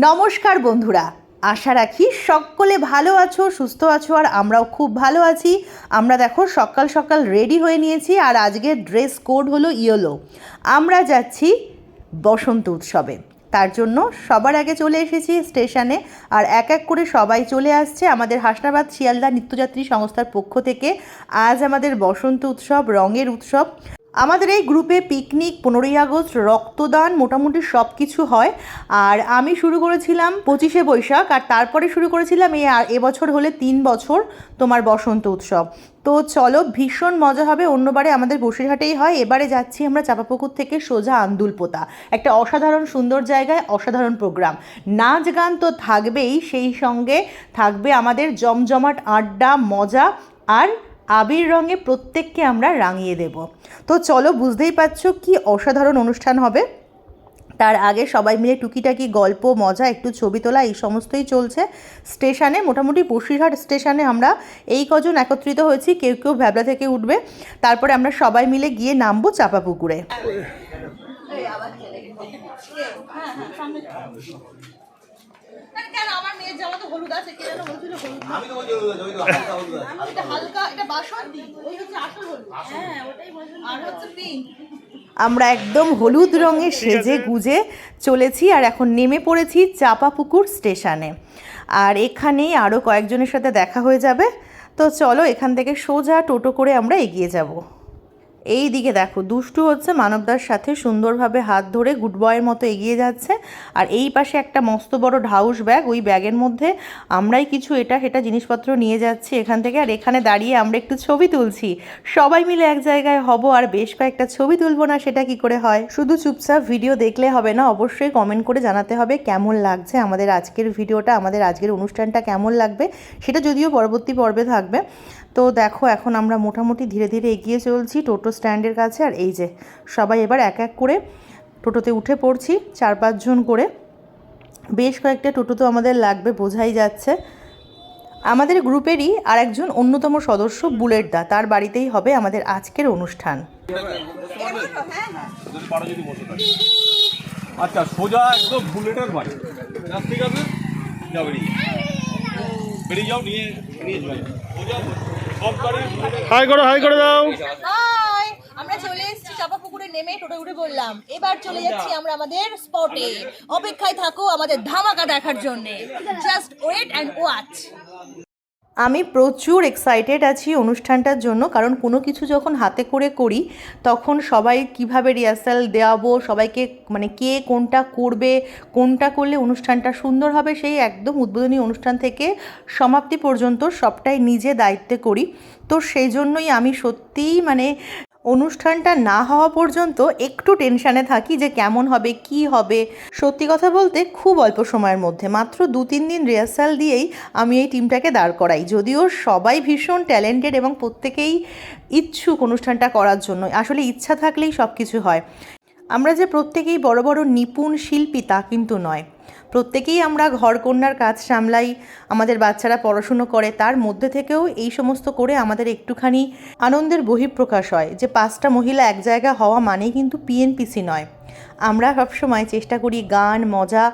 নমস্কার বন্ধুরা, আশা রাখি সকলে ভালো আছো, সুস্থ আছো, আর আমরাও খুব ভালো আছি। আমরা দেখো সকাল সকাল রেডি হয়ে নিয়েছি, আর আজকের ড্রেস কোড হলো ইয়েলো। আমরা যাচ্ছি বসন্ত উৎসবে। তার জন্য সবার আগে চলে এসেছি স্টেশনে, আর এক এক করে সবাই চলে আসছে আমাদের হাসনাবাদ শিয়ালদা নিত্যযাত্রী সংস্থার পক্ষ থেকে। আজ আমাদের বসন্ত উৎসব, রঙের উৎসব। আমাদের এই গ্রুপে পিকনিক পনেরোই আগস্ট, রক্তদান মোটামুটি সব কিছু হয়। আর আমি শুরু করেছিলাম পঁচিশে বৈশাখ, আর তারপরে শুরু করেছিলাম এই এবছর হলে তিন বছর তোমার বসন্ত উৎসব। তো চলো, ভীষণ মজা হবে, অন্যবারে আমাদের বসিরহাটেই হয়। এবারে যাচ্ছি আমরা চাপাপুকুর থেকে সোজা আন্দুলপোতা। একটা অসাধারণ সুন্দর জায়গায় অসাধারণ প্রোগ্রাম। নাচ গান তো থাকবেই, সেই সঙ্গে থাকবে আমাদের জমজমাট আড্ডা, মজা, আর আবির রঙে প্রত্যেককে আমরা রাঙিয়ে দেব। তো চলো বুঝতেই পারছ কি অসাধারণ অনুষ্ঠান হবে। তার আগে সবাই মিলে টুকিটাকি গল্প, মজা, একটু ছবি তোলা, এই সমস্তই চলছে। স্টেশনে, মোটামুটি বসিরহাট স্টেশনে আমরা এই কজন একত্রিত হয়েছি, কেউ কেউ ভ্যাবলা থেকে উঠবে। তারপরে আমরা সবাই মিলে গিয়ে নামবো চাপা পুকুরে। কেন? আমার মেয়ের জামা তো হলুদ আছে কে যেন বলছিল হলুদ আমি তো বলছি হলুদ আছে, ওই তো হালকা হলুদ আছে। আমি এটা হালকা এটা বাসন্তী ওই হচ্ছে আসল হলুদ। হ্যাঁ ওটাই বলছিলাম আর হচ্ছে পিঙ্ক আমরা একদম হলুদ রঙে সেজে গুজে চলেছি আর এখন নেমে পড়েছি চাপাপুকুর স্টেশনে। আর এখানেই আরও কয়েকজনের সাথে দেখা হয়ে যাবে। তো চলো এখান থেকে সোজা টোটো করে আমরা এগিয়ে যাব। এই দিকে দেখো, দুষ্টু হচ্ছে মানবদার সাথে সুন্দরভাবে হাত ধরে গুড বয়ের মতো এগিয়ে যাচ্ছে। আর এই পাশে একটা মস্ত বড় ঢাউস ব্যাগ ওই ব্যাগের মধ্যে আমরাই কিছু এটা সেটা জিনিসপত্র নিয়ে যাচ্ছি এখান থেকে। আর এখানে দাঁড়িয়ে আমরা একটু ছবি তুলছি। সবাই মিলে এক জায়গায় হব আর বেশ কয়েকটা ছবি তুলবো না, সেটা কি করে হয়? শুধু চুপচাপ ভিডিও দেখলে হবে না, অবশ্যই কমেন্ট করে জানাতে হবে কেমন লাগছে আমাদের আজকের ভিডিওটা আমাদের আজকের অনুষ্ঠানটা কেমন লাগবে, সেটা যদিও পরবর্তী পর্বে থাকবে। তো দেখো, এখন আমরা মোটামুটি ধীরে ধীরে এগিয়ে চলছি টোটো স্ট্যান্ডের কাছে। আর এই যে, সবাই এবার এক এক করে টোটোতে উঠে পড়ছি, চার পাঁচজন করে। বেশ কয়েকটা টোটো তো আমাদের লাগবে, বোঝাই যাচ্ছে। আমাদের গ্রুপেরই আর একজন অন্যতম সদস্য বুলেট দা, তার বাড়িতেই হবে আমাদের আজকের অনুষ্ঠান। আচ্ছা সোজা একদম বুলেটের বাড়ি। ঠিক আছে? বেরিয়ে যাও। নিয়ে নিয়ে যাও। সোজা হাই করো, হাই করে দাও। আমরা চলে এসেছি চাপা পুকুরে নেমে টোটো উঠে বললাম এবার চলে যাচ্ছি আমরা আমাদের স্পটে অপেক্ষায় থাকো আমাদের ধামাকা দেখার জন্য। জাস্ট ওয়েট অ্যান্ড ওয়াচ আমি প্রচুর এক্সাইটেড আছি অনুষ্ঠানটার জন্য, কারণ কোনো কিছু যখন হাতে করে করি, তখন সবাই কীভাবে রিহার্সাল দেওয়াবো, সবাইকে মানে কে কোনটা করবে, কোনটা করলে অনুষ্ঠানটা সুন্দর হবে, সেই একদম উদ্বোধনী অনুষ্ঠান থেকে সমাপ্তি পর্যন্ত সবটাই নিজে দায়িত্বে করি। তো সেই জন্যই আমি সত্যিই মানে অনুষ্ঠানটা না হওয়া পর্যন্ত একটু টেনশানে থাকি যে কেমন হবে, কি হবে। সত্যি কথা বলতে খুব অল্প সময়ের মধ্যে, মাত্র দু তিন দিন রিহার্সাল দিয়েই আমি এই টিমটাকে দাঁড় করাই। যদিও সবাই ভীষণ ট্যালেন্টেড এবং প্রত্যেকেই ইচ্ছুক অনুষ্ঠানটা করার জন্য। আসলে ইচ্ছা থাকলেই সব কিছু হয়। আমরা যে প্রত্যেকেই বড় বড় নিপুণ শিল্পী তা কিন্তু নয়। প্রত্যেকেই আমরা ঘরকন্যার কাজ সামলাই, আমাদের বাচ্চারা পড়াশুনো করে, তার মধ্যে থেকেও এই সমস্ত করে আমাদের একটুখানি আনন্দের বহিঃপ্রকাশ হয় যে পাঁচটা মহিলা এক জায়গা হওয়া মানেই কিন্তু পিএনপিসি নয়। আমরা সবসময় চেষ্টা করি গান, মজা,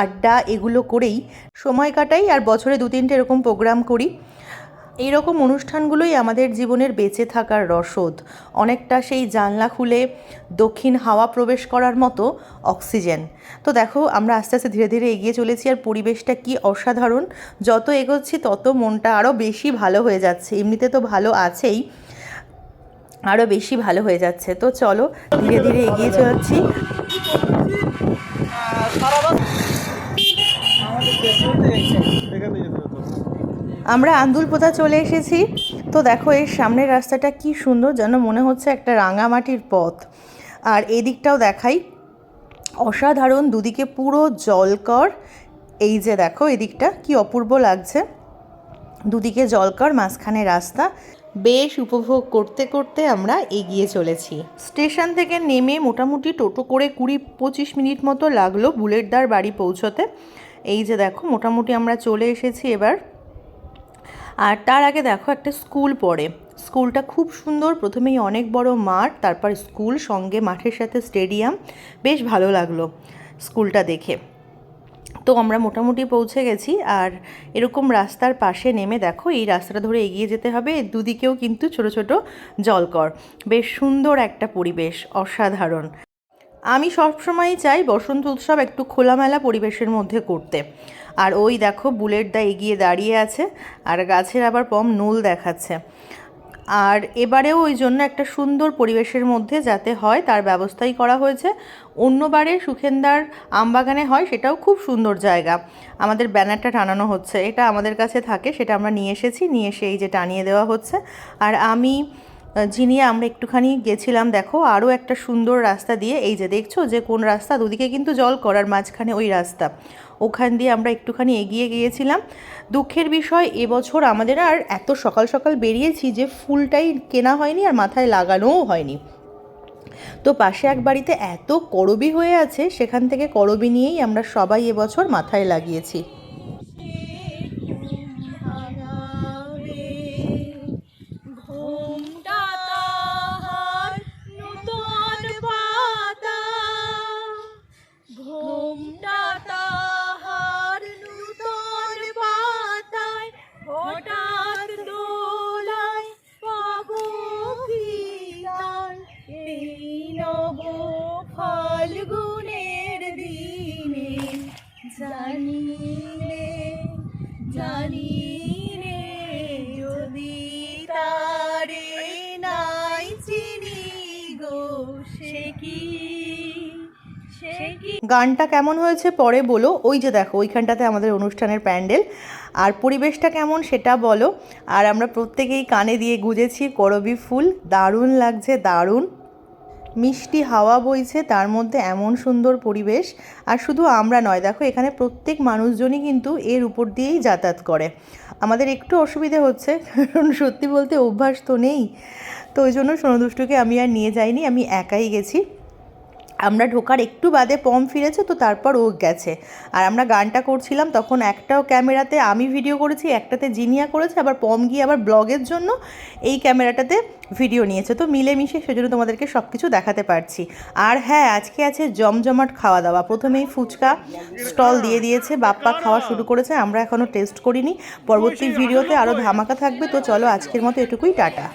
আড্ডা এগুলো করেই সময় কাটাই আর বছরে দু তিনটে এরকম প্রোগ্রাম করি। এইরকম অনুষ্ঠানগুলোই আমাদের জীবনের বেঁচে থাকার রসদ। অনেকটা সেই জানলা খুলে দক্ষিণ হাওয়া প্রবেশ করার মতো অক্সিজেন। তো দেখো, আমরা আস্তে আস্তে ধীরে ধীরে এগিয়ে চলেছি আর পরিবেশটা কি অসাধারণ। যত এগোচ্ছি, তত মনটা আরও বেশি ভালো হয়ে যাচ্ছে। এমনিতে তো ভালো আছেই আরও বেশি ভালো হয়ে যাচ্ছে। তো চলো, ধীরে ধীরে এগিয়ে চলেছি আমরা আন্দুলপোতা চলে এসেছি। তো দেখো, এর সামনের রাস্তাটা কি সুন্দর যেন মনে হচ্ছে একটা রাঙামাটির পথ। আর এদিকটাও দেখাই। অসাধারণ, দুদিকে পুরো জলকর। এই যে দেখো, এদিকটা কি অপূর্ব লাগছে। দুদিকে জলকর, মাঝখানে রাস্তা। বেশ উপভোগ করতে করতে আমরা এগিয়ে চলেছি। স্টেশন থেকে নেমে মোটামুটি টোটো করে কুড়ি পঁচিশ মিনিট মতো লাগল বুলেটদার বাড়ি পৌঁছতে। এই যে দেখো, মোটামুটি আমরা চলে এসেছি এবার। আর তার আগে দেখো একটা স্কুল পড়ে। স্কুলটা খুব সুন্দর, প্রথমেই অনেক বড় মাঠ, তারপর স্কুল, সঙ্গে মাঠের সাথে স্টেডিয়াম। বেশ ভালো লাগল স্কুলটা দেখে। তো আমরা মোটামুটি পৌঁছে গেছি আর এরকম রাস্তার পাশে নেমে দেখো, এই রাস্তাটা ধরে এগিয়ে যেতে হবে, দুদিকেও কিন্তু ছোট ছোট জলকর। বেশ সুন্দর একটা পরিবেশ, অসাধারণ। আমি সবসময়ই চাই বসন্ত উৎসব একটু খোলামেলা পরিবেশের মধ্যে করতে। আর ওই দেখো বুলেট দা এগিয়ে দাঁড়িয়ে আছে, আর গাছের আবার পম নুল দেখাচ্ছে। আর এবারেও ওই জন্য একটা সুন্দর পরিবেশের মধ্যে যাতে হয়, তার ব্যবস্থাই করা হয়েছে। অন্যবারে সুখেন্দার আমবাগানে হয়, সেটাও খুব সুন্দর জায়গা। আমাদের ব্যানারটা টানানো হচ্ছে, এটা আমাদের কাছে থাকে, সেটা আমরা নিয়ে এসেছি, নিয়ে এসে এই যে টানিয়ে দেওয়া হচ্ছে। আর আমি যিনি আমরা একটুখানি গেছিলাম, দেখো, আরও একটা সুন্দর রাস্তা দিয়ে, এই যে দেখছ যে কোন রাস্তা, দুদিকে কিন্তু জল করার মাঝখানে ওই রাস্তা। ওখান দিয়ে আমরা একটুখানি এগিয়ে গিয়েছিলাম। দুঃখের বিষয়, এবছর আমাদের আর এত সকাল সকাল বেরিয়েছি যে ফুলটাই কেনা হয়নি আর মাথায় লাগানোও হয়নি। তো পাশে এক বাড়িতে এত করবি হয়ে আছে, সেখান থেকে করবি নিয়েই আমরা সবাই এবছর মাথায় লাগিয়েছি। ফাল্গুনের দিনে জানি রে জানি তারে নাই চিনি সে গানটা কেমন হয়েছে পরে বলো। ওই যে দেখো, ওইখানটাতে আমাদের অনুষ্ঠানের প্যান্ডেল। আর পরিবেশটা কেমন সেটা বলো। আর আমরা প্রত্যেকেই কানে দিয়ে গুজেছি, করবি ফুল। দারুণ লাগছে, দারুণ। মিষ্টি হাওয়া বইছে, তার মধ্যে এমন সুন্দর পরিবেশ। আর শুধু আমরা নয়, দেখো এখানে প্রত্যেক মানুষজনই কিন্তু এর উপর দিয়েই যাতায়াত করে। আমাদের একটু অসুবিধে হচ্ছে, কারণ সত্যি বলতে অভ্যাস তো নেই। তো ওই জন্য সোনদুষ্টুকে আমি আর নিয়ে যাইনি, আমি একাই গেছি। আমরা ঢোকার একটু বাদে পম ফিরেছে তো তারপর ও গেছে। আর আমরা গানটা করছিলাম তখন একটাও ক্যামেরাতে আমি ভিডিও করেছি একটাতে জিনিয়া করেছে আবার পম গিয়ে আবার ব্লগের জন্য এই ক্যামেরাটাতে ভিডিও নিয়েছে। তো মিলেমিশে সেজন্য তোমাদেরকে সব কিছু দেখাতে পারছি। আর হ্যাঁ আজকে আছে জমজমাট খাওয়া দাওয়া প্রথমেই ফুচকা স্টল দিয়ে দিয়েছে বাপ্পা খাওয়া শুরু করেছে আমরা এখনও টেস্ট করিনি। পরবর্তী ভিডিওতে আরও ধামাকা থাকবে তো চলো আজকের মতো এটুকুই টাটা।